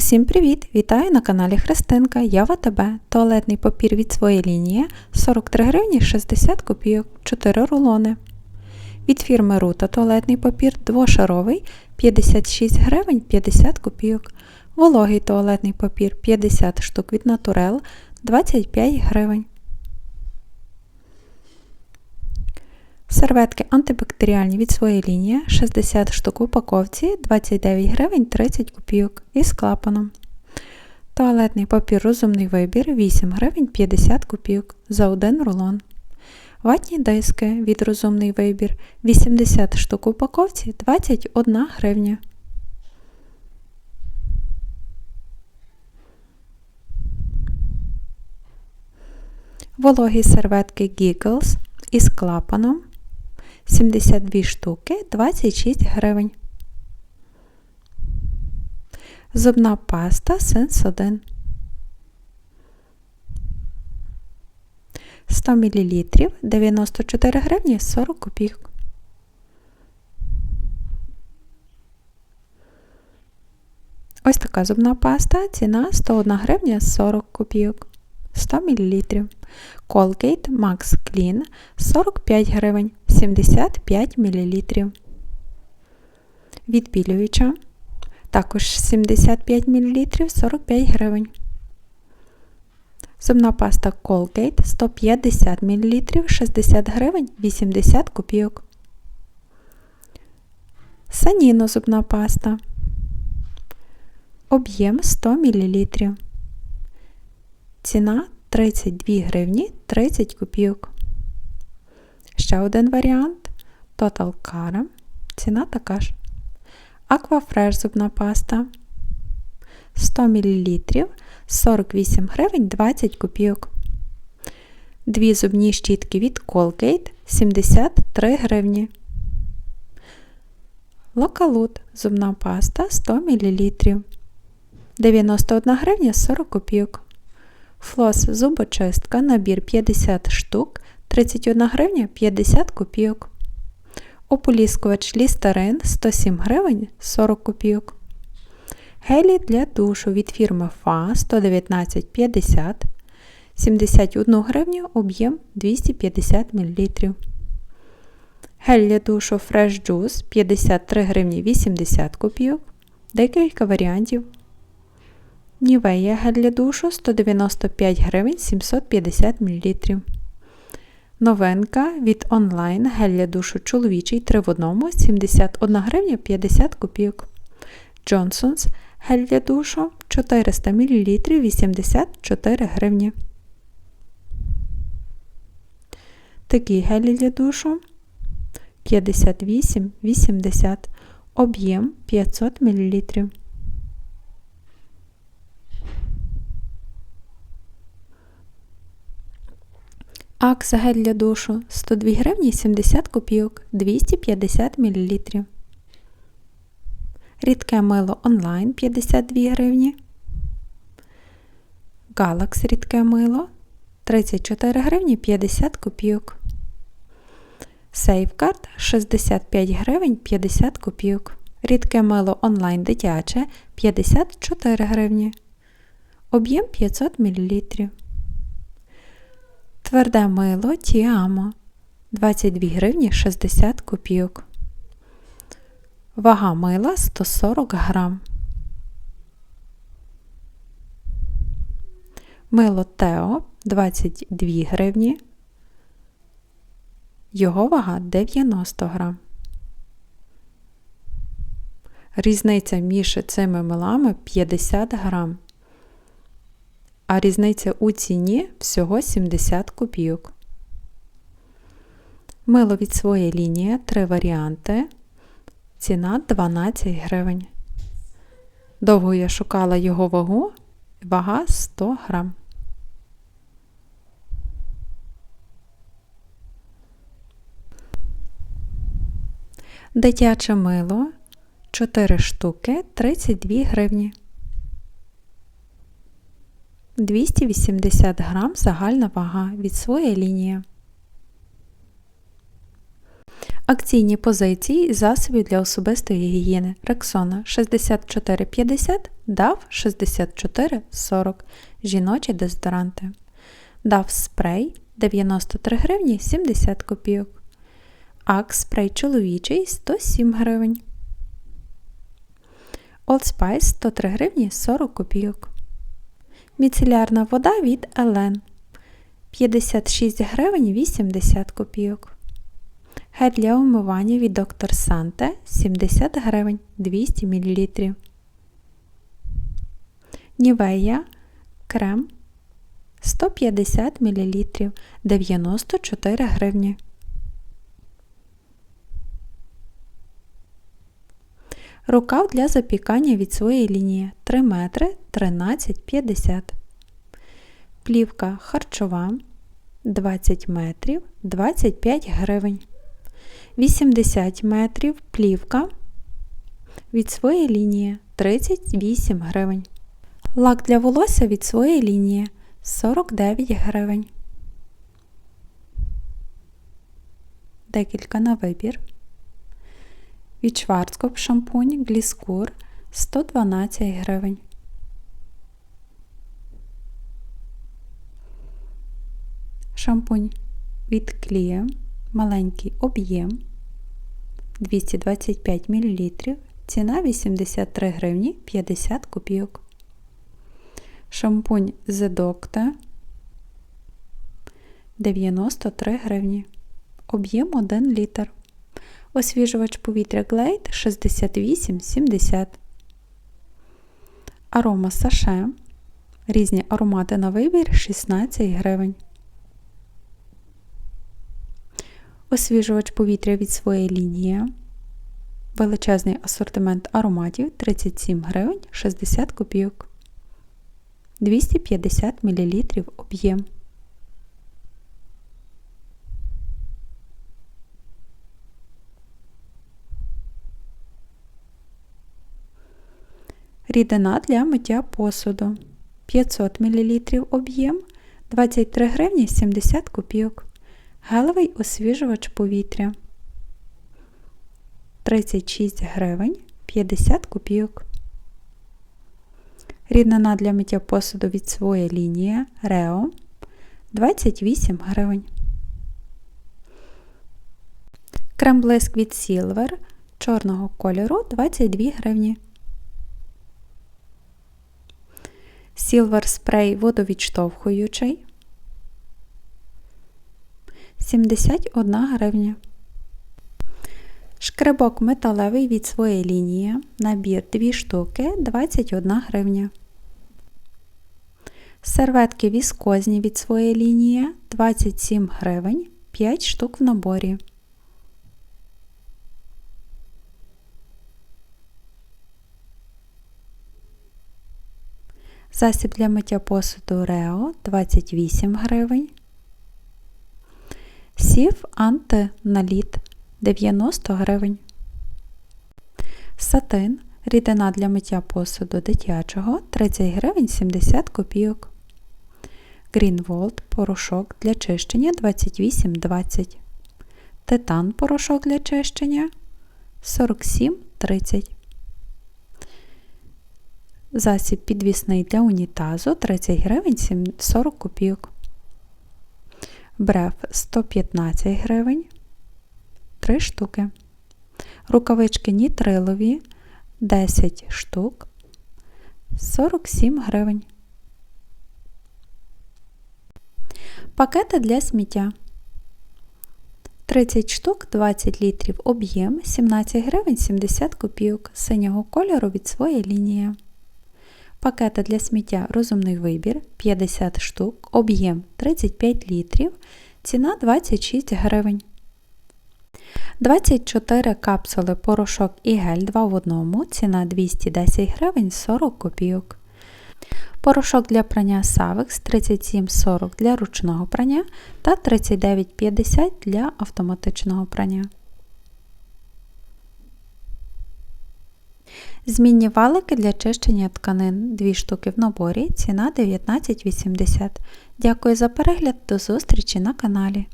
Усім привіт! Вітаю на каналі Христинка. Я в. Туалетний папір від своєї лінії 43 гривні 60 копійок, 4 рулони. Від фірми Рута туалетний папір двошаровий 56 гривень 50 копійок. Вологий туалетний папір 50 штук від Натурел 25 гривень. Серветки антибактеріальні від своєї лінії 60 штук в упаковці 29 гривень 30 копійок із клапаном. Туалетний папір розумний вибір 8 гривень 50 копійок за один рулон. Ватні диски від розумний вибір 80 штук в упаковці 21 гривня. Вологі серветки Giggles із клапаном 72 штуки 26 гривень. Зубна паста Сенс 1 100 мл 94 гривні 40 копійок. Ось така зубна паста, ціна 101 гривня 40 копійок. 100 мл. Colgate Max Clean 45 гривень 75 мл. Відбілююча також 75 мл 45 гривень. Зубна паста Colgate 150 мл 60 гривень 80 копійок. Саніно зубна паста. Об'єм 100 мл. Ціна 32 гривні 30 копійок. Ще один варіант Total Cara. Ціна така ж. Aquafresh зубна паста 100 мл 48 гривень 20 копійок. Дві зубні щітки від Colgate 73 гривні. Локалут зубна паста 100 мл 91 гривня 40 копійок. Флос зубочистка набір 50 штук 31 гривня 50 копійок. Ополіскувач лістерин 107 гривень 40 копійок. Гелі для душу від фірми FA 119,50 71 гривню об'єм 250 мл. Гель для душу Fresh Juice 53 гривні 80 копійок. Декілька варіантів. Нівея гель для душу 195 гривень 750 мл. Новинка від онлайн гель для душу чоловічий 3 в 1 71 гривня 50 копійок. Johnson's гель для душу 400 мл 84 гривні. Такі гелі для душу 58,80 об'єм 500 мл. Акс гель для душу 102 гривні 70 копійок 250 мл. Рідке мило онлайн 52 гривні. Галакс рідке мило 34 гривні 50 копійок. Сейфкард 65 гривень 50 копійок. Рідке мило онлайн дитяче 54 гривні. Об'єм 500 мл. Тверде мило Тіамо 22 гривні 60 копійок. Вага мила 140 грам. Мило Тео 22 гривні. Його вага 90 грам. Різниця між цими милами 50 грам а різниця у ціні всього 70 копійок. Мило від своєї лінії три варіанти. Ціна 12 гривень. Довго я шукала його вагу, вага 100 грам. Дитяче мило 4 штуки 32 гривні. 280 грам загальна вага від своєї лінії. Акційні позиції засобів для особистої гігієни Рексона 64,50, DAV 64,40, жіночі дезодоранти. DAV спрей 93 гривні 70 копійок. Акс спрей чоловічий 107 гривень. Old Spice 103 гривні 40 копійок. Міцелярна вода від Елен 56 гривень 80 копійок. Гель для умивання від Доктор Санте 70 гривень 200 мл. Нівея крем 150 мл 94 гривні. Рукав для запікання від своєї лінії 3 метри 13,50 Плівка харчова 20 метрів 25 гривень. 80 метрів плівка від своєї лінії 38 гривень. Лак для волосся від своєї лінії 49 гривень. Декілька на вибір. Від Шварцкоп шампунь Гліскур 112 гривень. Шампунь від Клія маленький об'єм 225 мл, ціна 83 гривні 50 копійок. Шампунь Doctor 93 гривні. Об'єм 1 літр. Освіжувач повітря Glade 68,70. Арома Саше. Різні аромати на вибір 16 гривень. Освіжувач повітря від своєї лінії. Величезний асортимент ароматів 37 гривень 60 копійок. 250 мл об'єм. Рідина для миття посуду 500 мл об'єм 23 гривні 70 копійок. Гелевий освіжувач повітря 36 гривень 50 копійок. Ріднина для миття посуду від своєї лінії Рео 28 гривень. Крем блиск від Silver чорного кольору 22 гривні. Silver спрей водовідштовхуючий 71 гривня. Шкребок металевий від своєї лінії. Набір 2 штуки 21 гривня. Серветки віскозні від своєї лінії 27 гривень 5 штук в наборі. Засіб для миття посуду Рео 28 гривень. Сів антиналіт 90 гривень. Сатин рідина для миття посуду дитячого 30 гривень 70 копійок. Грінволд порошок для чищення 28,20. Титан порошок для чищення 47,30. Засіб підвісний для унітазу 30 гривень 40 копійок. Бреф 115 гривень 3 штуки. Рукавички нітрилові 10 штук 47 гривень. Пакети для сміття 30 штук 20 літрів об'єм 17 гривень 70 копійок синього кольору від своєї лінії. Пакети для сміття розумний вибір 50 штук, об'єм 35 літрів, ціна 26 гривень. 24 капсули порошок і гель 2 в 1, ціна 210 гривень 40 копійок. Порошок для прання Savix 37,40 для ручного прання та 39,50 для автоматичного прання. Змінні валики для чищення тканин 2 штуки в наборі, ціна 19,80. Дякую за перегляд, до зустрічі на каналі.